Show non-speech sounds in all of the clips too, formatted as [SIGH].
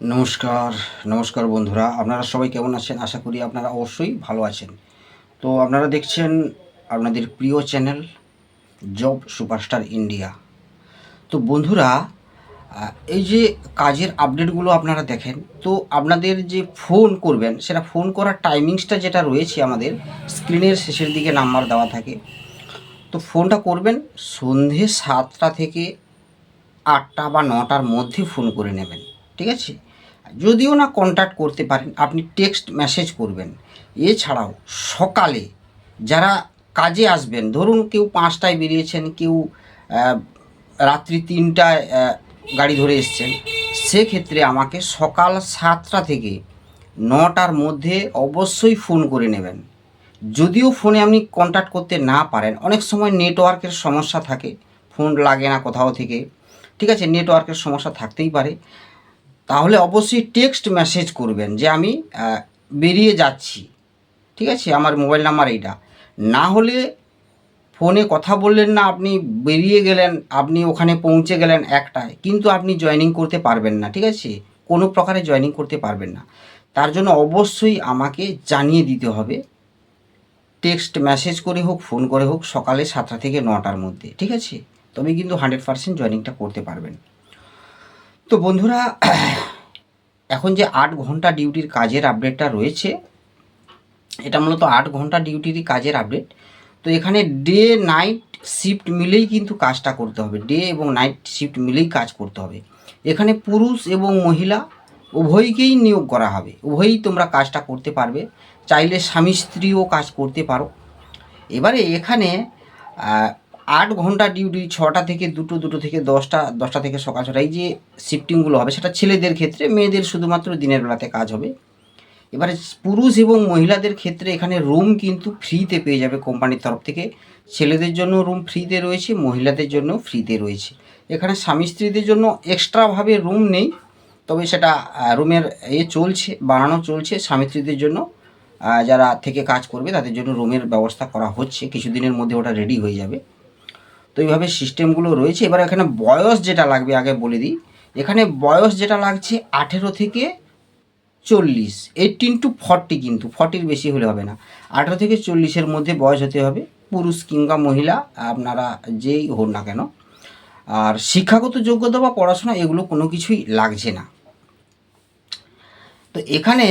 নমস্কার নমস্কার বন্ধুরা। আপনারা সবাই কেমন আছেন? আশা করি আপনারা অবশ্যই ভালো আছেন। তো আপনারা দেখছেন আপনাদের প্রিয় চ্যানেল, জব সুপারস্টার ইন্ডিয়া। তো বন্ধুরা এই যে কাজের আপডেটগুলো আপনারা দেখেন, তো আপনাদের যে ফোন করবেন, সেটা ফোন করার টাইমিংসটা যেটা রয়েছে আমাদের, স্ক্রিনের শেষের দিকে নাম্বার দেওয়া থাকে। তো ফোনটা করবেন, সন্ধে সাতটা থেকে আটটা বা নটার মধ্যে ফোন করে নেবেন। ঠিক আছে? যদিও না কন্ট্যাক্ট করতে পারেন, আপনি টেক্সট মেসেজ করবেন। এছাড়াও সকালে যারা কাজে আসবেন, ধরুন কেউ পাঁচটায় বেরিয়েছেন, কেউ রাত্রি তিনটায় গাড়ি ধরে এসছেন, সেক্ষেত্রে আমাকে সকাল সাতটা থেকে নটার মধ্যে অবশ্যই ফোন করে নেবেন। যদিও ফোনে আপনি কন্ট্যাক্ট করতে না পারেন, অনেক সময় নেটওয়ার্কের সমস্যা থাকে ফোন লাগে না কোথাও থেকে। ঠিক আছে? নেটওয়ার্কের সমস্যা থাকতেই পারে। তাহলে অবশ্যই টেক্সট মেসেজ করবেন যে আমি বেরিয়ে যাচ্ছি। ঠিক আছে? আমার মোবাইল নাম্বার এইটা। না হলে ফোনে কথা বললেন না, আপনি বেরিয়ে গেলেন, আপনি ওখানে পৌঁছে গেলেন একটায়। কিন্তু আপনি জয়েনিং করতে পারবেন না, ঠিক আছে? কোনো প্রকারে জয়েনিং করতে পারবেন না। তার জন্য অবশ্যই আমাকে জানিয়ে দিতে হবে। টেক্সট মেসেজ করে হোক ফোন করে হোক, সকালে সাতটা থেকে নটার মধ্যে, ঠিক আছে? তবে কিন্তু হান্ড্রেড পার্সেন্ট জয়েনিংটা করতে পারবেন। তো বন্ধুরা, এখন যে আট ঘণ্টা ডিউটির কাজের আপডেটটা রয়েছে, এটা মূলত আট ঘণ্টা ডিউটিরই কাজের আপডেট তো এখানে ডে নাইট শিফট মিলেই কিন্তু কাজটা করতে হবে। ডে এবং নাইট শিফট মিলেই কাজ করতে হবে। এখানে পুরুষ এবং মহিলা উভয়কেই নিয়োগ করা হবে। উভয়ই তোমরা কাজটা করতে পারবে। চাইলে স্বামী স্ত্রীও কাজ করতে পারো। এবারে এখানে আট ঘণ্টা ডিউটি ছটা থেকে দুটো দুটো থেকে দশটা দশটা থেকে সকাল ছটা, এই যে শিফটিংগুলো হবে, সেটা ছেলেদের ক্ষেত্রে, মেয়েদের শুধুমাত্র দিনের বেলাতে কাজ হবে। এবারে পুরুষ এবং মহিলাদের ক্ষেত্রে এখানে রুম কিন্তু ফ্রিতে পেয়ে যাবে কোম্পানির তরফ থেকে। ছেলেদের জন্য রুম ফ্রিতে রয়েছে, মহিলাদের জন্য ফ্রিতে রয়েছে। এখানে স্বামী স্ত্রীদের জন্য এক্সট্রাভাবে রুম নেই, তবে সেটা রুমের এ চলছে, বানানো চলছে স্বামী স্ত্রীদের জন্য। যারা থেকে কাজ করবে, তাদের জন্য রুমের ব্যবস্থা করা হচ্ছে, কিছুদিনের মধ্যে ওটা রেডি হয়ে যাবে। তো এইভাবে সিস্টেমগুলো রয়েছে। এবার এখানে বয়স যেটা লাগবে, আগে বলে দিই। এখানে বয়স যেটা লাগছে আঠেরো থেকে চল্লিশ। এইটিন টু ফর্টি কিন্তু ফর্টির বেশি হলে হবে না। আঠেরো থেকে চল্লিশের মধ্যে বয়স হতে হবে। পুরুষ কিংবা মহিলা, আপনারা যেই হন না কেন। আর শিক্ষাগত যোগ্যতা বা পড়াশোনা, এগুলো কোনো কিছুই লাগছে না। তো এখানে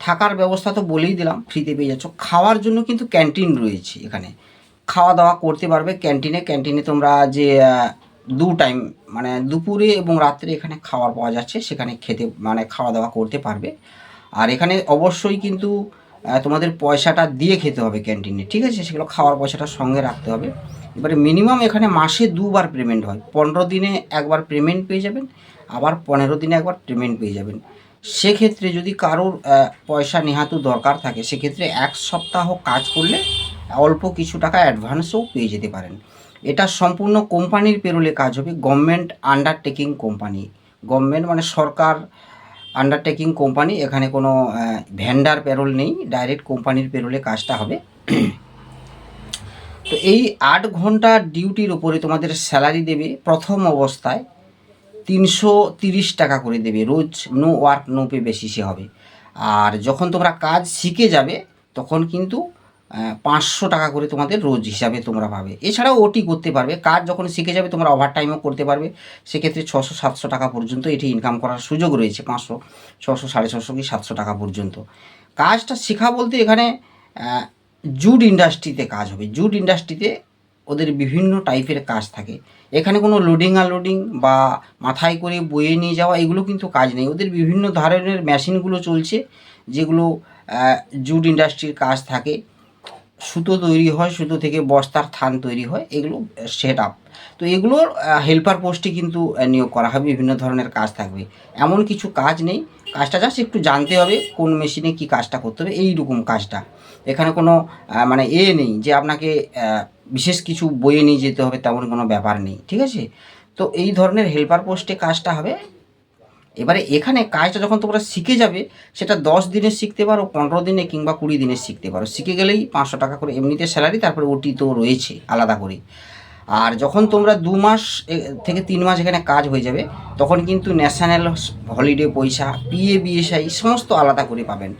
থাকার ব্যবস্থা তো বলেই দিলাম ফ্রিতে পেয়ে যাচ্ছ। খাওয়ার জন্য কিন্তু ক্যান্টিন রয়েছে এখানে। খাওয়া দাওয়া করতে পারবে ক্যান্টিনে। ক্যান্টিনে তোমরা যে দু টাইম মানে দুপুরে এবং রাত্রে এখানে খাবার পাওয়া যাচ্ছে, সেখানে খেতে মানে খাওয়া দাওয়া করতে পারবে। আর এখানে অবশ্যই কিন্তু তোমাদের পয়সাটা দিয়ে খেতে হবে ক্যান্টিনে, ঠিক আছে? সেগুলো খাওয়ার পয়সাটা সঙ্গে রাখতে হবে। এবারে মিনিমাম এখানে মাসে দুবার পেমেন্ট হয়। পনেরো দিনে একবার পেমেন্ট পেয়ে যাবেন, আবার পনেরো দিনে একবার পেমেন্ট পেয়ে যাবেন। সেক্ষেত্রে যদি কারোর পয়সা নেহাতু দরকার থাকে, সেক্ষেত্রে এক সপ্তাহ কাজ করলে অল্প কিছু টাকা অ্যাডভান্সও পেয়ে যেতে পারেন। এটা সম্পূর্ণ কোম্পানির পেরোলে কাজ হবে। গভর্নমেন্ট আন্ডারটেকিং কোম্পানি গভর্নমেন্ট মানে সরকার আন্ডারটেকিং কোম্পানি এখানে কোনো ভ্যান্ডার পেরোল নেই। ডাইরেক্ট কোম্পানির পেরোলে কাজটা হবে। তো এই আট ঘণ্টা ডিউটির উপরে তোমাদের স্যালারি দেবে প্রথম অবস্থায় তিনশো তিরিশ টাকা করে দেবে। রোজ নো ওয়ার্ক নো পে বেসিসে হবে। আর যখন তোমরা কাজ শিখে যাবে, তখন কিন্তু পাঁচশো টাকা করে তোমাদের রোজ হিসাবে তোমরা পাবে। এছাড়াও ওটি করতে পারবে। কাজ যখন শিখে যাবে, তোমরা ওভার টাইমও করতে পারবে। সেক্ষেত্রে ছশো, সাতশো টাকা পর্যন্ত এটি ইনকাম করার সুযোগ রয়েছে, পাঁচশো, ছশো, সাড়ে ছশো কি সাতশো টাকা পর্যন্ত। কাজটা শেখা বলতে এখানে জুট ইন্ডাস্ট্রিতে কাজ হবে। জুট ইন্ডাস্ট্রিতে ওদের বিভিন্ন টাইপের কাজ থাকে। এখানে কোনো লোডিং আনলোডিং বা মাথায় করে বয়ে নিয়ে যাওয়া, এগুলো কিন্তু কাজ নেই। ওদের বিভিন্ন ধরনের মেশিনগুলো চলছে, যেগুলো জুট ইন্ডাস্ট্রির কাজ থাকে। সুতো তৈরি হয়, সুতো থেকে বস্তার থান তৈরি হয়, এগুলো সেট আপ তো এগুলোর হেল্পার পোস্টে কিন্তু নিয়োগ করা হবে, বিভিন্ন ধরনের কাজ থাকবে। এমন কিছু কাজ নেই। কাজটা জাস্ট একটু জানতে হবে, কোন মেশিনে কি কাজটা করতে হবে, এইরকম কাজটা। এখানে কোনো মানে এ নেই যে আপনাকে বিশেষ কিছু বইয়ে নিয়ে যেতে হবে, তেমন কোনো ব্যাপার নেই, ঠিক আছে? তো এই ধরনের হেল্পার পোস্টে কাজটা হবে। এবারে এখানে কাজটা যখন তোমরা শিখে যাবে, সেটা দশ দিনে শিখতে পারো, পনেরো দিনে কিংবা কুড়ি দিনে শিখতে পারো। শিখে গেলেই পাঁচশো টাকা করে এমনিতে স্যালারি তারপরে ওটি তো রয়েছে আলাদা করে আর যখন তোমরা দু মাস থেকে তিন মাস এখানে কাজ হয়ে যাবে, তখন কিন্তু ন্যাশনাল হলিডে পয়সা পিএ বিএসআই সমস্ত আলাদা করে পাবেন।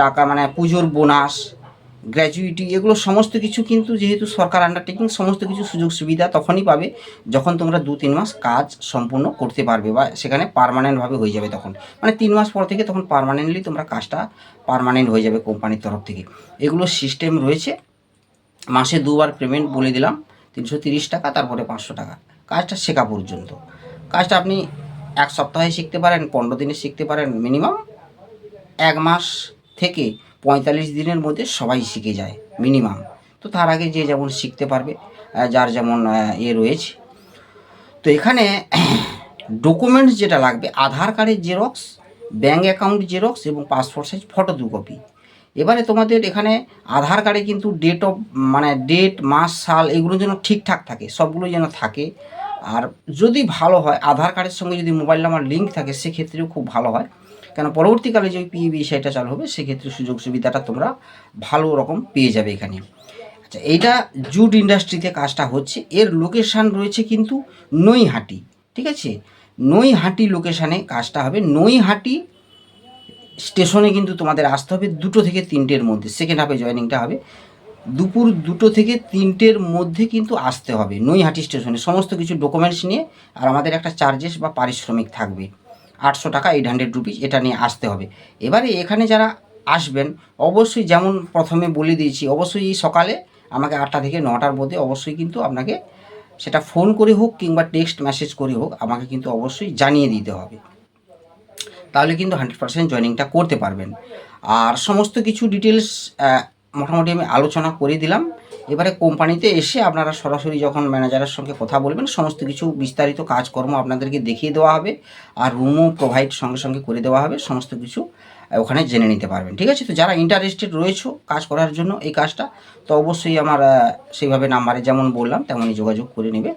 টাকা মানে পুজোর বোনাস গ্র্যাজুইটি এগুলো সমস্ত কিছু কিন্তু যেহেতু সরকার আন্ডারটেকিং সমস্ত কিছু সুযোগ সুবিধা তখনই পাবে যখন তোমরা দু তিন মাস কাজ সম্পূর্ণ করতে পারবে বা সেখানে পারমানেন্টভাবে হয়ে যাবে তখন। মানে তিন মাস পর থেকে তখন পারমানেন্টলি তোমরা কাজটা পারমানেন্ট হয়ে যাবে কোম্পানির তরফ থেকে। এগুলো সিস্টেম রয়েছে। মাসে দুবার পেমেন্ট বলে দিলাম, তিনশো তিরিশ টাকা, তারপরে পাঁচশো টাকা। কাজটা শেখা পর্যন্ত। কাজটা আপনি এক সপ্তাহে শিখতে পারেন, পনেরো দিনে শিখতে পারেন মিনিমাম এক মাস থেকে পঁয়তাল্লিশ দিনের মধ্যে সবাই শিখে যায় মিনিমাম তো তার আগে যে যেমন শিখতে পারবে যার যেমন ইয়ে রয়েছে। তো এখানে [CLEARS THROAT] ডকুমেন্টস যেটা লাগবে, আধার কার্ডের জেরক্স ব্যাঙ্ক অ্যাকাউন্ট জেরক্স এবং পাসপোর্ট সাইজ ফটো দু কপি এবারে তোমাদের এখানে আধার কার্ডে কিন্তু ডেট অফ মানে ডেট মাস, সাল, এগুলো যেন ঠিকঠাক থাকে, সবগুলো যেন থাকে। আর যদি ভালো হয়, আধার কার্ডের সঙ্গে যদি মোবাইল নাম্বার লিঙ্ক থাকে, সেক্ষেত্রেও খুব ভালো হয়। কেন, পরবর্তীকালে যে পিএ বিষয়টা চালু হবে, সেক্ষেত্রে সুযোগ সুবিধাটা তোমরা ভালো রকম পেয়ে যাবে এখানে। আচ্ছা এইটা জুট ইন্ডাস্ট্রিতে কাজটা হচ্ছে। এর লোকেশান রয়েছে কিন্তু নৈহাটি, ঠিক আছে? নৈহাটি লোকেশানে কাজটা হবে। নৈহাটি স্টেশনে কিন্তু তোমাদের আসতে হবে দুটো থেকে তিনটের মধ্যে। সেকেন্ড হাফে জয়েনিংটা হবে। দুপুর দুটো থেকে তিনটের মধ্যে কিন্তু আসতে হবে নৈহাটি স্টেশনে। সমস্ত কিছু ডকুমেন্টস নিয়ে আর আমাদের একটা চার্জেস বা পারিশ্রমিক থাকবে। আটশো টাকা এইট হান্ড্রেড রুপিস এটা নিয়ে আসতে হবে। এবারে এখানে যারা আসবেন, অবশ্যই যেমন প্রথমে বলে দিয়েছি, অবশ্যই এই সকালে আমাকে আটটা থেকে নটার মধ্যে অবশ্যই কিন্তু আপনাকে সেটা ফোন করে হোক কিংবা টেক্সট মেসেজ করে হোক, আমাকে কিন্তু অবশ্যই জানিয়ে দিতে হবে। তাহলে কিন্তু হান্ড্রেড পার্সেন্ট জয়েনিংটা করতে পারবেন। আর সমস্ত কিছু ডিটেলস মোটামুটি আমি আলোচনা করে দিলাম। এবারে কোম্পানিতে এসে আপনারা সরাসরি যখন ম্যানেজারের সঙ্গে কথা বলবেন, সমস্ত কিছু বিস্তারিত কাজকর্ম আপনাদেরকে দেখিয়ে দেওয়া হবে আর রুমও প্রোভাইড সঙ্গে সঙ্গে করে দেওয়া হবে, সমস্ত কিছু ওখানে জেনে নিতে পারবেন, ঠিক আছে? তো যারা ইন্টারেস্টেড রয়েছে কাজ করার জন্য এই কাজটা, তো অবশ্যই আমার সেইভাবে নাম্বারে যেমন বললাম, তেমনই যোগাযোগ করে নেবে।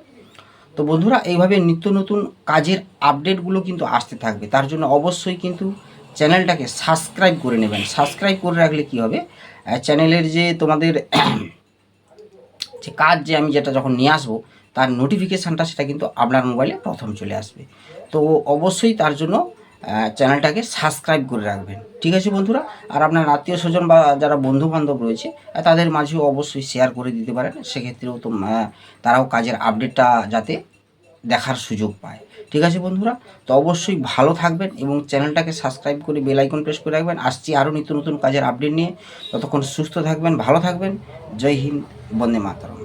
তো বন্ধুরা, এইভাবে নিত্য নতুন কাজের আপডেটগুলো কিন্তু আসতে থাকবে। তার জন্য অবশ্যই কিন্তু চ্যানেলটাকে সাবস্ক্রাইব করে নেবেন। সাবস্ক্রাইব করে রাখলে কি হবে? চ্যানেলের যে তোমাদের [CLEARS THROAT] যে কাজ যে আমি যেটা যখন নিয়ে আসব, তার নোটিফিকেশানটা সেটা কিন্তু আপনার মোবাইলে প্রথম চলে আসবে। তো অবশ্যই তার জন্য চ্যানেলটাকে সাবস্ক্রাইব করে রাখবেন। ঠিক আছে বন্ধুরা? আর আপনার আত্মীয় স্বজন বা যারা বন্ধু বান্ধব রয়েছে তাদের মাঝেও অবশ্যই শেয়ার করে দিতে পারেন। সেক্ষেত্রেও তো তারাও কাজের আপডেটটা যাতে দেখার সুযোগ পায়। ঠিক আছে বন্ধুরা? তো অবশ্যই ভালো থাকবেন এবং চ্যানেলটাকে সাবস্ক্রাইব করে বেল আইকন প্রেস করে রাখবেন। আসছি আরও নিত্য নতুন কাজের আপডেট নিয়ে। ততক্ষণ সুস্থ থাকবেন, ভালো থাকবেন। জয় হিন্দ, বন্দে মাতরম।